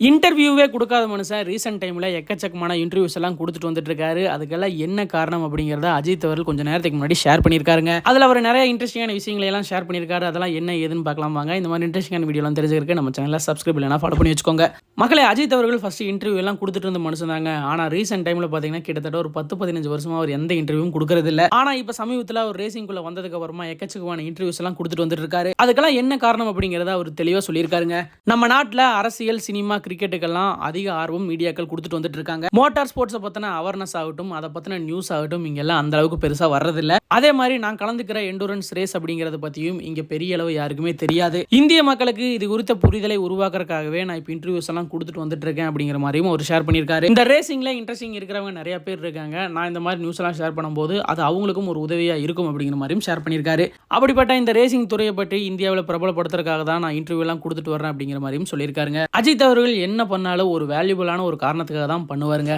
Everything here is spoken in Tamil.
இன்டர்வியூவே கொடுக்காத மனுஷன் ரீசெண்ட் டைமில் எக்கச்சக்கமான இன்டர்வியூஸ் எல்லாம் கொடுத்துட்டு வந்துட்டு இருக்காரு. அதுக்கெல்லாம் என்ன காரணம் அப்படிங்கிறத அஜித் அவர்கள் கொஞ்சம் நேரத்துக்கு முன்னாடி ஷேர் பண்ணியிருக்காருங்க. அதில் அவர் நிறைய இன்ட்ரெஸ்டிங்கான விஷயங்களை எல்லாம் ஷேர் பண்ணியிருக்காரு. அதெல்லாம் என்ன ஏதுன்னு பார்க்கலாம் வாங்க. இந்த மாதிரி இன்ட்ரெஸ்டிங்கான வீடியோலாம் தெரிஞ்சிருக்கு நம்ம சேனலில் சப்ஸ்கிரைப் இல்லைனா ஃபாலோ பண்ணி வச்சுக்கோங்க. மக்களே அஜித் அவர்கள் ஃபர்ஸ்ட் இன்டர்வியூ எல்லாம் கொடுத்துட்டு இருந்த மனுஷன் தாங்க. ஆனால் ரீசெண்ட் டைமில் பார்த்தீங்கன்னா கிட்டத்தட்ட ஒரு பத்து பதினஞ்சு வருஷமாக அவர் எந்த இன்டர்வியூவும் கொடுக்கறது இல்லை. ஆனால் இப்போ சமீபத்தில் அவர் ரேசிங்குள்ளே வந்ததுக்கு அப்புறமா எக்கச்சக்கமான இன்டர்வியூஸ் எல்லாம் கொடுத்துட்டு வந்துட்டு இருக்காரு. அதுக்கெல்லாம் என்ன காரணம் அப்படிங்கிறத அவர் தெளிவாக சொல்லியிருக்காருங்க. நம்ம நாட்டில் அரசியல் சினிமா கிரிக்கெட்டுக்கெல்லாம் அதிக ஆர்வம் மீடியாக்கள் கொடுத்துட்டு வந்துட்டு இருக்காங்க மோட்டார் ஸ்போர்ட்ஸை பற்றின அவேர்னஸ் ஆகட்டும் அதை பற்றின நியூஸ் ஆகட்டும் இங்கெல்லாம் அந்த அளவுக்கு பெருசாக வர்றதில்ல. அதே மாதிரி நான் கலந்துக்கிற எண்டூரன்ஸ் ரேஸ் அப்படிங்கிறத பற்றியும் இங்கே பெரிய அளவு யாருக்குமே தெரியாது. இந்திய மக்களுக்கு இது குறித்த புரிதலை உருவாக்குறதுக்காகவே நான் இப்போ இன்டர்வியூஸ் எல்லாம் கொடுத்துட்டு வந்துட்டு இருக்கேன் அப்படிங்கிற மாதிரியும் ஒரு ஷேர் பண்ணியிருக்காரு. இந்த ரேசிங்கில் இன்ட்ரெஸ்டிங் இருக்கிறவங்க நிறைய பேர் இருக்காங்க. நான் இந்த மாதிரி நியூஸ் எல்லாம் ஷேர் பண்ணும்போது அது அவங்களுக்கும் ஒரு உதவியாக இருக்கும் அப்படிங்கிற மாதிரியும் ஷேர் பண்ணியிருக்காரு. அப்படிப்பட்ட இந்த ரேசிங் துறையை பற்றி இந்தியாவில் பிரபலப்படுத்துறதுக்காக தான் நான் இன்டர்வியூ எல்லாம் கொடுத்துட்டு வரேன் அப்படிங்கிற மாதிரியும் சொல்லியிருக்காருங்க. அஜித் அவர்கள் என்ன பண்ணாலும் ஒரு வேல்யூபிளான ஒரு காரணத்துக்காக தான் பண்ணுவாருங்க.